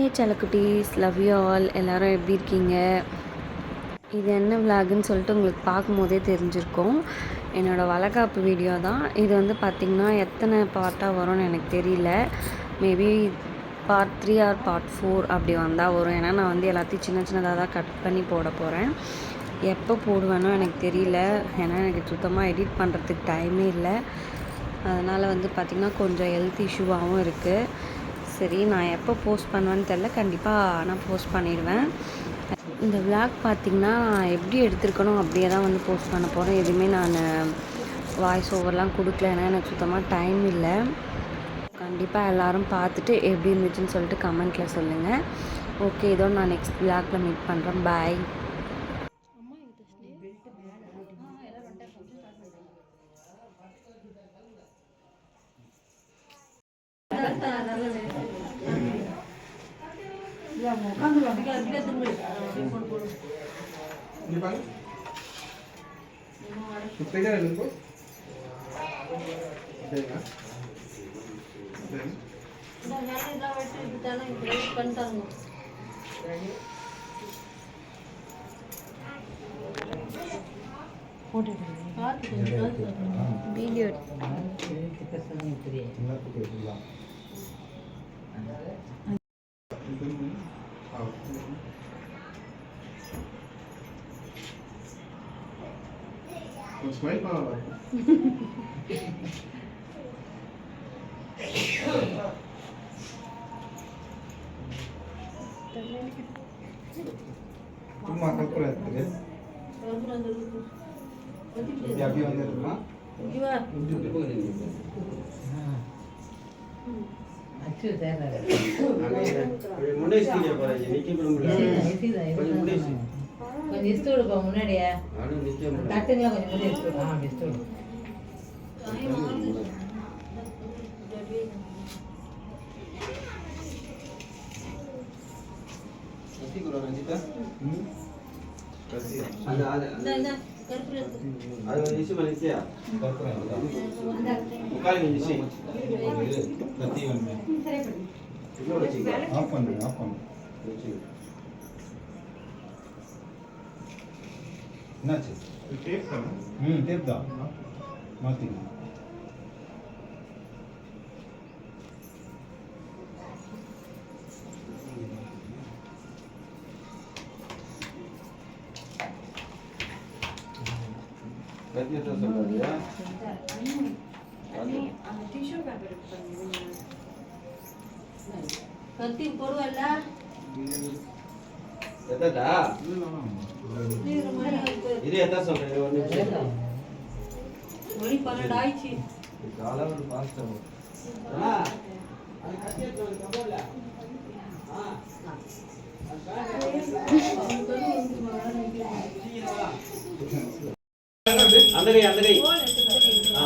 ஏ செல்லக்குட்டீஸ் love you all எல்லோரும் எப்படி இருக்கீங்க? இது என்ன விலாகுன்னு சொல்லிட்டு உங்களுக்கு பார்க்கும்போதே தெரிஞ்சிருக்கும். என்னோடய வளகாப்பு வீடியோ தான். இது வந்து பார்த்திங்கன்னா எத்தனை பார்ட்டாக வரும்னு எனக்கு தெரியல. Maybe part three or part four அப்படி வந்தால் வரும். ஏன்னா நான் வந்து எல்லாத்தையும் சின்ன சின்னதாக தான் கட் பண்ணி போட போகிறேன் எப்போ போடுவேனோ எனக்கு தெரியல. ஏன்னா எனக்கு சுத்தமாக எடிட் பண்ணுறதுக்கு டைமே இல்லை. அதனால் வந்து பார்த்திங்கன்னா கொஞ்சம் ஹெல்த் இஷ்யூவாகவும் இருக்குது சரி நான் எப்போ போஸ்ட் பண்ணுவேன்னு தெரில கண்டிப்பாக ஆனால் போஸ்ட் பண்ணிடுவேன். இந்த விளாக் பார்த்திங்கன்னா நான் எப்படி எடுத்திருக்கணும் அப்படியே தான் வந்து போஸ்ட் பண்ண போகிறேன் எதுவுமே நான் வாய்ஸ் ஓவர்லாம் கொடுக்கல. ஏன்னா எனக்கு சுத்தமாக டைம் இல்லை. கண்டிப்பாக எல்லோரும் பார்த்துட்டு எப்படி இருந்துச்சுன்னு சொல்லிட்டு கமெண்ட்டில் சொல்லுங்கள் ஓகே இதோ நான் நெக்ஸ்ட் விளாக்ல மீட் பண்ணுறேன் bye ini bang Kupenya ada nunggu ada nggak ada video Smile பண்ணலாம் சும்மா கற்பூரம் இருக்குது இது அப்படியே வந்துருக்குமா கொஞ்சம் இஸ்து கொடுப்பா முன்னாடியே தட்டுங்களா கொஞ்சம் முன்னாடி இஸ்து ஆ இஸ்து கொடு. ஆஃப் பண்ணு ஆஃப் பண்ணு નથી ટેપ કરો હમ ટેપ દો મોતી Пойди это забрали, а? Да. Они, а ты еще как бы понимаешь? Как ты порвала? போடுவல்ல இது எத்தா சொல்றேன் ஒரு நிமிஷம் மணி பன்னெண்டு ஆயிடுச்சு ஒரு பாஸ்ட் அந்த கை அந்த கை ஆ.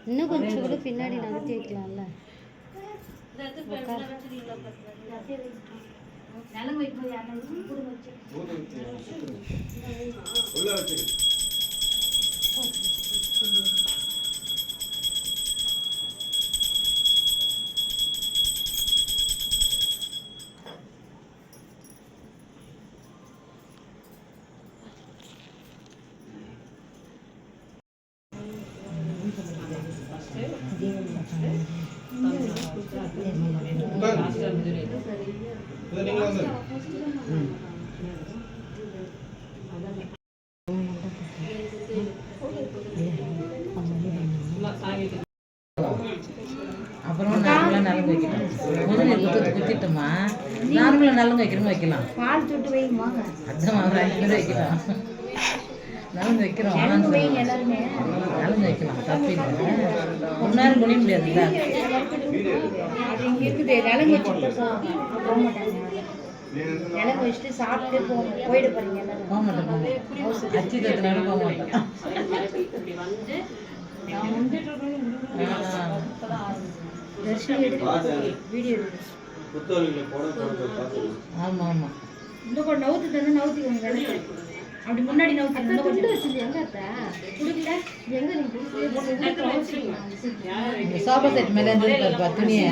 இன்னும் கொஞ்சம் கூட பின்னாடி நகர்த்தி வைக்கலாம்ல உள்ள வச்சிரு அப்புறம் நல்லா நலங்கு வைக்கணும். முதல்ல குத்து குத்திட்டோமா? நார்மலாக நல்லவங்க வைக்கிறவங்க வைக்கலாம்? பால் வைங்க வாங்க அதான் வைக்கலாம் நலங்கு வைக்கிறோம். நலங்கு வைக்கலாம் தப்பு இல்லை. ஒரு நேரம் குனிய முடியாதுல்ல? நிலங்கு வச்சுட்டு சாப்பிட்டு போ போயிட போறீங்க. போக மாட்டேன் போக மாட்டேன். வீடியோ இந்த நவுத்து நவுத்திக்கோங்க. அப்படி முன்னாடி நவுத்தி இன்னும் கொஞ்சம் வச்சது எங்க குடுக்கல. எங்க நீங்க சோஃபா செட் மேல இருந்து பாருப்பா துணியை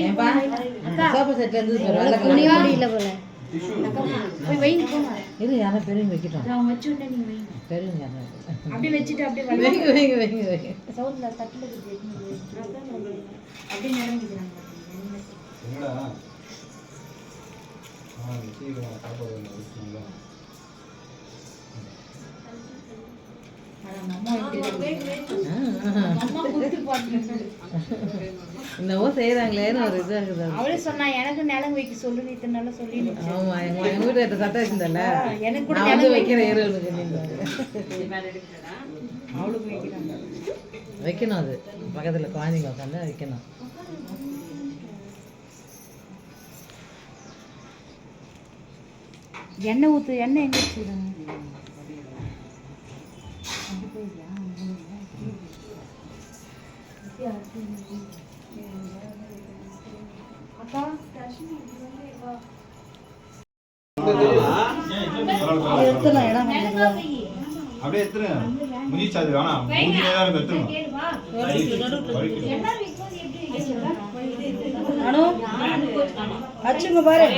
ஏன்பா? சோஃபா செட்ல இருந்து பாரு துணியோட கலர். இல்ல போல. போய் வைங்க போங்க இது யாரும் பெரியவங்க வைக்கிட்டோம். அவங்க வச்சு விட்டா நீங்க வைங்க பெரியவங்க யாரும் அப்படியே வச்சுட்டு அப்படியே வைங்க வைங்க வைங்க வைங்க சவுண்ட்ல தட்டுல அப்படியே நிரம்பிக்கிறாங்க என்னடா? ஆ சீக்கிரம் சாப்பாடு வேணும் என்னவோ செய்யறாங்களேன்னு ஒரு இது இருக்குது அவளே சொன்னா எனக்கு நிலம் வைக்க சொல்லு நீ இத்தனை நாளா சொல்லி ஆமா எங்க எங்க வீட்டுல சட்டை வச்சிருந்தல எனக்கு கூட நான் வந்து வைக்கிற எருவுக்கு நீங்க அவளுக்கு வைக்கிறாங்க வைக்கணும் அது. பக்கத்துல குழந்தைங்க உட்காந்து வைக்கணும். எண்ணெய் ஊத்து எண்ணெய் எங்க இடம் அப்படியே எடுத்துருங்க முடிச்சு அது வேணாம் தான் அச்சுங்க பாரு